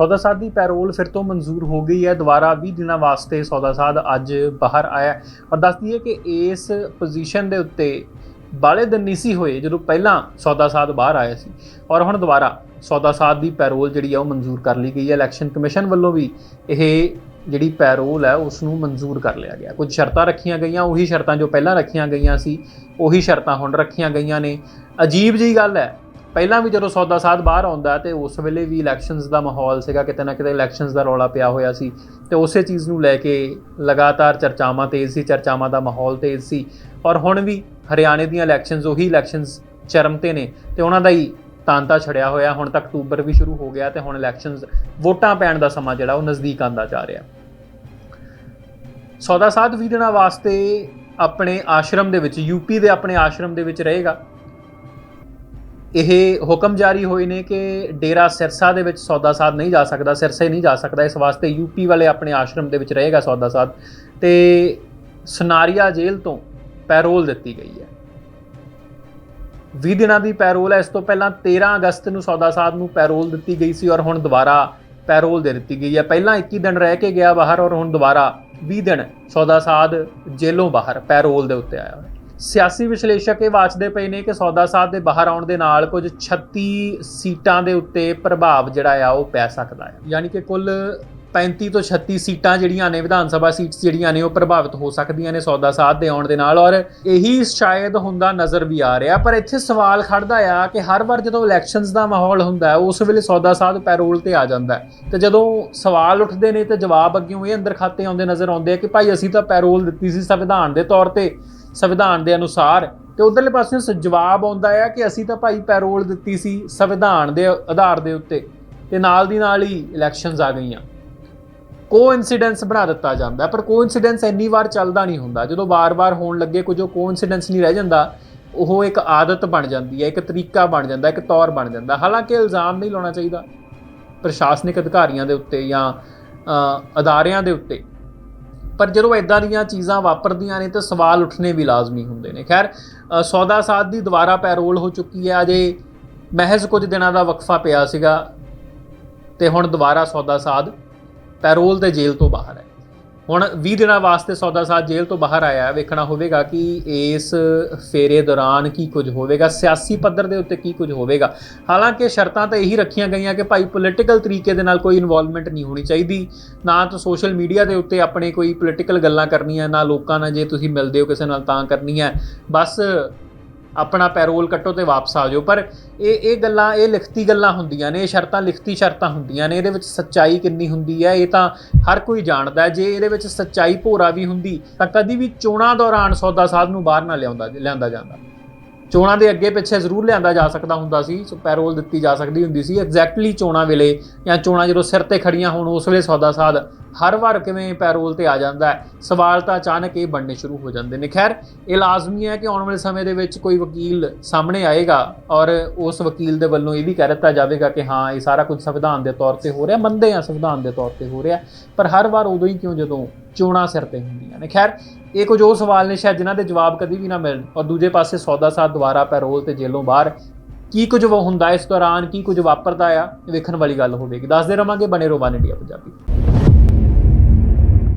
ਸੌਦਾ ਸਾਧ ਦੀ ਪੈਰੋਲ ਫਿਰ ਤੋਂ ਮਨਜ਼ੂਰ ਹੋ ਗਈ ਹੈ। ਦੁਬਾਰਾ 20 ਦਿਨਾਂ ਵਾਸਤੇ ਸੌਦਾ ਸਾਧ ਅੱਜ ਬਾਹਰ ਆਇਆ ਔਰ ਦੱਸ ਦਈਏ ਕਿ ਇਸ ਪੋਜੀਸ਼ਨ ਦੇ ਉੱਤੇ ਬਾਲੇ ਦਿਨ ਨਹੀਂ ਸੀ ਹੋਏ, ਜਦੋਂ ਪਹਿਲਾਂ ਸੌਦਾ ਸਾਧ ਬਾਹਰ ਆਇਆ ਸੀ। ਔਰ ਹੁਣ ਦੁਬਾਰਾ ਸੌਦਾ ਸਾਧ ਦੀ ਪੈਰੋਲ ਜਿਹੜੀ ਆ ਉਹ ਮਨਜ਼ੂਰ ਕਰ ਲਈ ਗਈ ਹੈ। ਇਲੈਕਸ਼ਨ ਕਮਿਸ਼ਨ ਵੱਲੋਂ ਵੀ ਇਹ ਜਿਹੜੀ ਪੈਰੋਲ ਹੈ ਉਸ ਨੂੰ ਮਨਜ਼ੂਰ ਕਰ ਲਿਆ ਗਿਆ। ਕੁਝ ਸ਼ਰਤਾਂ ਰੱਖੀਆਂ ਗਈਆਂ, ਉਹੀ ਸ਼ਰਤਾਂ ਜੋ ਪਹਿਲਾਂ ਰੱਖੀਆਂ ਗਈਆਂ ਸੀ, ਉਹੀ ਸ਼ਰਤਾਂ ਹੁਣ ਰੱਖੀਆਂ ਗਈਆਂ ਨੇ। ਅਜੀਬ ਜੀ ਗੱਲ ਹੈ ਪਹਿਲਾਂ ਵੀ ਜਦੋਂ ਸੌਦਾ ਸਾਧ ਬਾਹਰ ਆਉਂਦਾ ਤੇ ਉਸ ਵੇਲੇ ਵੀ ਇਲੈਕਸ਼ਨਸ ਦਾ ਮਾਹੌਲ ਸੀਗਾ, ਕਿਤੇ ਨਾ ਕਿਤੇ ਇਲੈਕਸ਼ਨਸ ਦਾ ਰੌਲਾ ਪਿਆ ਹੋਇਆ ਸੀ ਤੇ ਉਸੇ ਚੀਜ਼ ਨੂੰ ਲੈ ਕੇ ਲਗਾਤਾਰ ਚਰਚਾਵਾਂ ਤੇਜ਼ ਸੀ, ਚਰਚਾਵਾਂ ਦਾ ਮਾਹੌਲ ਤੇਜ਼ ਸੀ ਔਰ ਹੁਣ ਵੀ ਹਰਿਆਣੇ ਦੀਆਂ ਇਲੈਕਸ਼ਨਸ ਉਹੀ ਇਲੈਕਸ਼ਨਸ ਚਰਮ ਤੇ ਨੇ ਤੇ ਉਹਨਾਂ ਦਾ ਹੀ ਤਾਂਤਾ ਛੜਿਆ ਹੋਇਆ, ਹੁਣ ਤੱਕ ਅਕਤੂਬਰ ਵੀ ਸ਼ੁਰੂ ਹੋ ਗਿਆ ਤੇ ਹੁਣ ਇਲੈਕਸ਼ਨਸ ਵੋਟਾਂ ਪੈਣ ਦਾ ਸਮਾਂ ਜਿਹੜਾ ਉਹ ਨਜ਼ਦੀਕ ਆਂਦਾ ਜਾ ਰਿਹਾ। ਸੌਦਾ ਸਾਧ ਵੀ ਦਿਨਾਂ ਵਾਸਤੇ ਆਪਣੇ ਆਸ਼ਰਮ ਦੇ ਵਿੱਚ ਯੂਪੀ ਦੇ ਆਪਣੇ ਆਸ਼ਰਮ ਦੇ ਵਿੱਚ ਰਹੇਗਾ। ਇਹ ਹੁਕਮ ਜਾਰੀ ਹੋਏ ਨੇ ਕਿ ਡੇਰਾ ਸਿਰਸਾ ਦੇ ਵਿੱਚ ਸੌਦਾ ਸਾਧ ਨਹੀਂ ਜਾ ਸਕਦਾ, ਸਿਰਸੇ ਨਹੀਂ ਜਾ ਸਕਦਾ। ਇਸ ਵਾਸਤੇ ਯੂਪੀ ਵਾਲੇ ਆਪਣੇ ਆਸ਼ਰਮ ਦੇ ਵਿੱਚ ਰਹੇਗਾ ਸੌਦਾ ਸਾਧ ਤੇ ਸਨਾਰੀਆ ਜੇਲ੍ਹ ਤੋਂ ਪੈਰੋਲ ਦਿੱਤੀ ਗਈ ਹੈ। 20 ਦਿਨਾਂ ਦੀ ਪੈਰੋਲ ਹੈ। ਇਸ ਤੋਂ ਪਹਿਲਾਂ 13 ਅਗਸਤ ਨੂੰ ਸੌਦਾ ਸਾਧ ਨੂੰ ਪੈਰੋਲ ਦਿੱਤੀ ਗਈ ਸੀ ਔਰ ਹੁਣ ਦੁਬਾਰਾ ਪੈਰੋਲ ਦੇ ਦਿੱਤੀ ਗਈ ਹੈ। ਪਹਿਲਾਂ 21 ਦਿਨ ਰਹਿ ਕੇ ਗਿਆ ਬਾਹਰ ਔਰ ਹੁਣ ਦੁਬਾਰਾ 20 ਦਿਨ ਸੌਦਾ ਸਾਧ ਜੇਲੋਂ ਬਾਹਰ ਪੈਰੋਲ ਦੇ ਉੱਤੇ ਆਇਆ। ਹੈ। ਸਿਆਸੀ ਵਿਸ਼ਲੇਸ਼ਕ ਇਹ ਵਾਚਦੇ ਪਏ ਨੇ ਕਿ ਸੌਦਾ ਸਾਧ ਦੇ ਬਾਹਰ ਆਉਣ ਦੇ ਨਾਲ ਕੁਝ 36 ਸੀਟਾਂ ਦੇ ਉੱਤੇ ਪ੍ਰਭਾਵ ਜਿਹੜਾ ਆ ਉਹ ਪੈ ਸਕਦਾ ਹੈ। ਯਾਨੀ ਕਿ ਕੁੱਲ 35 ਤੋਂ 36 ਸੀਟਾਂ ਜਿਹੜੀਆਂ ਨੇ, ਵਿਧਾਨ ਸਭਾ ਸੀਟਸ ਜਿਹੜੀਆਂ ਨੇ, ਉਹ ਪ੍ਰਭਾਵਿਤ ਹੋ ਸਕਦੀਆਂ ਨੇ ਸੌਦਾ ਸਾਧ ਦੇ ਆਉਣ ਦੇ ਨਾਲ ਔਰ ਇਹੀ ਸ਼ਾਇਦ ਹੁੰਦਾ ਨਜ਼ਰ ਵੀ ਆ ਰਿਹਾ। ਪਰ ਇੱਥੇ ਸਵਾਲ ਖੜਦਾ ਆ ਕਿ ਹਰ ਵਾਰ ਜਦੋਂ ਇਲੈਕਸ਼ਨਸ ਦਾ ਮਾਹੌਲ ਹੁੰਦਾ ਉਸ ਵੇਲੇ ਸੌਦਾ ਸਾਧ ਪੈਰੋਲ ਤੇ ਆ ਜਾਂਦਾ ਹੈ। ਤੇ ਜਦੋਂ ਸਵਾਲ ਉੱਠਦੇ ਨੇ ਤੇ ਜਵਾਬ ਅੱਗੇ ਇਹ ਅੰਦਰ ਖਾਤੇ ਆਉਂਦੇ ਨਜ਼ਰ ਆਉਂਦੇ ਆ ਕਿ ਭਾਈ ਅਸੀਂ ਤਾਂ ਪੈਰੋਲ ਦਿੱਤੀ ਸੀ ਸੰਵਿਧਾਨ ਦੇ ਤੌਰ ਤੇ। ਸੰਵਿਧਾਨ ਦੇ ਅਨੁਸਾਰ ਤੇ ਉਧਰਲੇ ਪਾਸੇ ਸ- ਜਵਾਬ ਆਉਂਦਾ ਹੈ ਕਿ ਅਸੀਂ ਤਾਂ ਭਾਈ ਪੈਰੋਲ ਦਿੱਤੀ ਸੀ ਸੰਵਿਧਾਨ ਦੇ ਆਧਾਰ ਦੇ ਉੱਤੇ ਤੇ ਨਾਲ ਦੀ ਨਾਲ ਹੀ ਇਲੈਕਸ਼ਨਸ ਆ ਗਈਆਂ। ਕੋਇਨਸੀਡੈਂਸ ਬਣਾ ਦਿੱਤਾ ਜਾਂਦਾ, ਪਰ ਕੋਇਨਸੀਡੈਂਸ ਇੰਨੀ ਵਾਰ ਚੱਲਦਾ ਨਹੀਂ ਹੁੰਦਾ। ਜਦੋਂ ਵਾਰ-ਵਾਰ ਹੋਣ ਲੱਗੇ ਕੁਝ ਉਹ ਕੋਇਨਸੀਡੈਂਸ ਨਹੀਂ ਰਹਿ ਜਾਂਦਾ, ਉਹ ਇੱਕ ਆਦਤ ਬਣ ਜਾਂਦੀ ਹੈ, ਇੱਕ ਤਰੀਕਾ ਬਣ ਜਾਂਦਾ, ਇੱਕ ਤੌਰ ਬਣ ਜਾਂਦਾ। ਹਾਲਾਂਕਿ ਇਲਜ਼ਾਮ ਨਹੀਂ ਲਾਉਣਾ ਚਾਹੀਦਾ ਪ੍ਰਸ਼ਾਸਨਿਕ ਅਧਿਕਾਰੀਆਂ ਦੇ ਉੱਤੇ ਜਾਂ ਅਦਾਰਿਆਂ ਦੇ ਉੱਤੇ। ਪਰ ਜਦੋਂ ਇਦਾਂ ਦੀਆਂ ਚੀਜ਼ਾਂ ਵਾਪਰਦੀਆਂ ਨੇ ਤਾਂ ਸਵਾਲ ਉੱਠਣੇ ਵੀ ਲਾਜ਼ਮੀ ਹੁੰਦੇ ਨੇ। ਖੈਰ ਸੌਦਾ ਸਾਧ ਦੀ ਦੁਬਾਰਾ ਪੈਰੋਲ ਹੋ ਚੁੱਕੀ ਹੈ। ਅਜੇ ਮਹਿਜ਼ ਕੁਝ ਦਿਨਾਂ ਦਾ ਵਕਫਾ ਪਿਆ ਸੀਗਾ ਤੇ ਹੁਣ ਦੁਬਾਰਾ ਸੌਦਾ ਸਾਧ ਪੈਰੋਲ ਤੇ ਜੇਲ੍ਹ ਤੋਂ ਬਾਹਰ ਹੈ। ਹੁਣ 20 ਦਿਨਾਂ ਵਾਸਤੇ ਸੌਦਾ ਸਾਧ ਜੇਲ੍ਹ ਤੋਂ ਬਾਹਰ ਆਇਆ ਵੇਖਣਾ ਹੋਵੇਗਾ ਕਿ ਇਸ ਫੇਰੇ ਦੌਰਾਨ ਕੀ ਕੁਝ ਹੋਵੇਗਾ, ਸਿਆਸੀ ਪੱਧਰ ਦੇ ਉੱਤੇ ਕੀ ਕੁਝ ਹੋਵੇਗਾ। ਹਾਲਾਂਕਿ ਸ਼ਰਤਾਂ ਤਾਂ ਇਹੀ ਰੱਖੀਆਂ ਗਈਆਂ ਕਿ ਭਾਈ ਪੋਲੀਟੀਕਲ ਤਰੀਕੇ ਦੇ ਨਾਲ ਕੋਈ ਇਨਵੋਲਵਮੈਂਟ ਨਹੀਂ ਹੋਣੀ ਚਾਹੀਦੀ। ਨਾ ਤਾਂ ਸੋਸ਼ਲ ਮੀਡੀਆ ਦੇ ਉੱਤੇ ਆਪਣੇ ਕੋਈ ਪੋਲੀਟੀਕਲ ਗੱਲਾਂ ਕਰਨੀਆਂ, ਨਾ ਲੋਕਾਂ ਨਾਲ ਜੇ ਤੁਸੀਂ ਮਿਲਦੇ ਹੋ ਕਿਸੇ ਨਾਲ ਤਾਂ ਕਰਨੀ ਹੈ ਬਸ ਆਪਣਾ ਪੈਰੋਲ ਕੱਟੋ ਤੇ ਵਾਪਸ ਆ ਜਾਓ। ਪਰ ਇਹ ਇਹ ਗੱਲਾਂ, ਇਹ ਲਿਖਤੀ ਗੱਲਾਂ ਹੁੰਦੀਆਂ ਨੇ, ਇਹ ਸ਼ਰਤਾਂ, ਲਿਖਤੀ ਸ਼ਰਤਾਂ ਹੁੰਦੀਆਂ ਨੇ, ਇਹਦੇ ਵਿੱਚ ਸੱਚਾਈ ਕਿੰਨੀ ਹੁੰਦੀ ਹੈ, ਇਹ ਤਾਂ ਹਰ ਕੋਈ ਜਾਣਦਾ ਜੇ ਇਹਦੇ ਵਿੱਚ ਸੱਚਾਈ ਭੋਰਾ ਵੀ ਹੁੰਦੀ, ਤਾਂ ਕਦੀ ਵੀ ਚੋਣਾਂ ਦੌਰਾਨ ਸੌਦਾ ਸਾਧ ਨੂੰ ਬਾਹਰ ਨਾ ਲਿਆਉਂਦਾ, ਲਿਆਂਦਾ ਜਾਂਦਾ। ਚੋਣਾਂ ਦੇ ਅੱਗੇ ਪਿੱਛੇ ਜ਼ਰੂਰ ਲਿਆਂਦਾ ਜਾ ਸਕਦਾ ਹੁੰਦਾ ਸੀ, ਸੋ ਪੈਰੋਲ ਦਿੱਤੀ ਜਾ ਸਕਦੀ ਹੁੰਦੀ ਸੀ। ਐਗਜ਼ੈਕਟਲੀ ਚੋਣਾਂ ਵੇਲੇ ਜਾਂ ਚੋਣਾਂ ਜਦੋਂ ਸਿਰ ਤੇ ਖੜੀਆਂ ਹੋਣ, ਉਸ ਵੇਲੇ ਸੌਦਾ ਸਾਧ ਹਰ ਵਾਰ ਕਿਵੇਂ ਪੈਰੋਲ ਤੇ ਆ ਜਾਂਦਾ ਸਵਾਲ ਤਾਂ ਅਚਾਨਕ ਇਹ ਬਣਨੇ ਸ਼ੁਰੂ ਹੋ ਜਾਂਦੇ ਨੇ। ਖੈਰ, ਇਹ ਲਾਜ਼ਮੀ ਹੈ ਕਿ ਆਉਣ ਵਾਲੇ ਸਮੇਂ ਦੇ ਵਿੱਚ ਕੋਈ ਵਕੀਲ ਸਾਹਮਣੇ ਆਏਗਾ ਔਰ ਉਸ ਵਕੀਲ ਦੇ ਵੱਲੋਂ ਇਹ ਵੀ ਕਹਿ ਦਿੱਤਾ ਜਾਵੇਗਾ ਕਿ ਹਾਂ, ਇਹ ਸਾਰਾ ਕੁਝ ਸੰਵਿਧਾਨ ਦੇ ਤੌਰ ਤੇ ਹੋ ਰਿਹਾ, ਮੰਨਦੇ ਆ ਸੰਵਿਧਾਨ ਦੇ ਤੌਰ ਤੇ ਹੋ ਰਿਹਾ, ਪਰ ਹਰ ਵਾਰ ਉਦੋਂ ਹੀ ਕਿਉਂ ਜਦੋਂ ਚੋਣਾਂ ਸਿਰ ਤੇ ਹੁੰਦੀਆਂ ਨੇ। ਖੈਰ, ਇਹ ਕੁਝ ਉਹ ਸਵਾਲ ਨੇ ਸ਼ਾਇਦ ਜਿਨ੍ਹਾਂ ਦੇ ਜਵਾਬ ਕਦੀ ਵੀ ਨਾ ਮਿਲਣ ਔਰ ਦੂਜੇ ਪਾਸੇ ਸੌਦਾ ਸਾਧ ਦੁਬਾਰਾ ਪੈਰੋਲ ਤੇ ਜੇਲੋਂ ਬਾਹਰ ਕੀ ਕੁਝ ਉਹ ਹੁੰਦਾ, ਇਸ ਦੌਰਾਨ ਕੀ ਕੁਝ ਵਾਪਰਦਾ ਆ ਵੇਖਣ ਵਾਲੀ ਗੱਲ ਹੋਵੇਗੀ। ਦੱਸਦੇ ਰਵਾਂਗੇ, ਬਣੇ ਰਹੋ ਵਨ ਇੰਡੀਆ ਪੰਜਾਬੀ।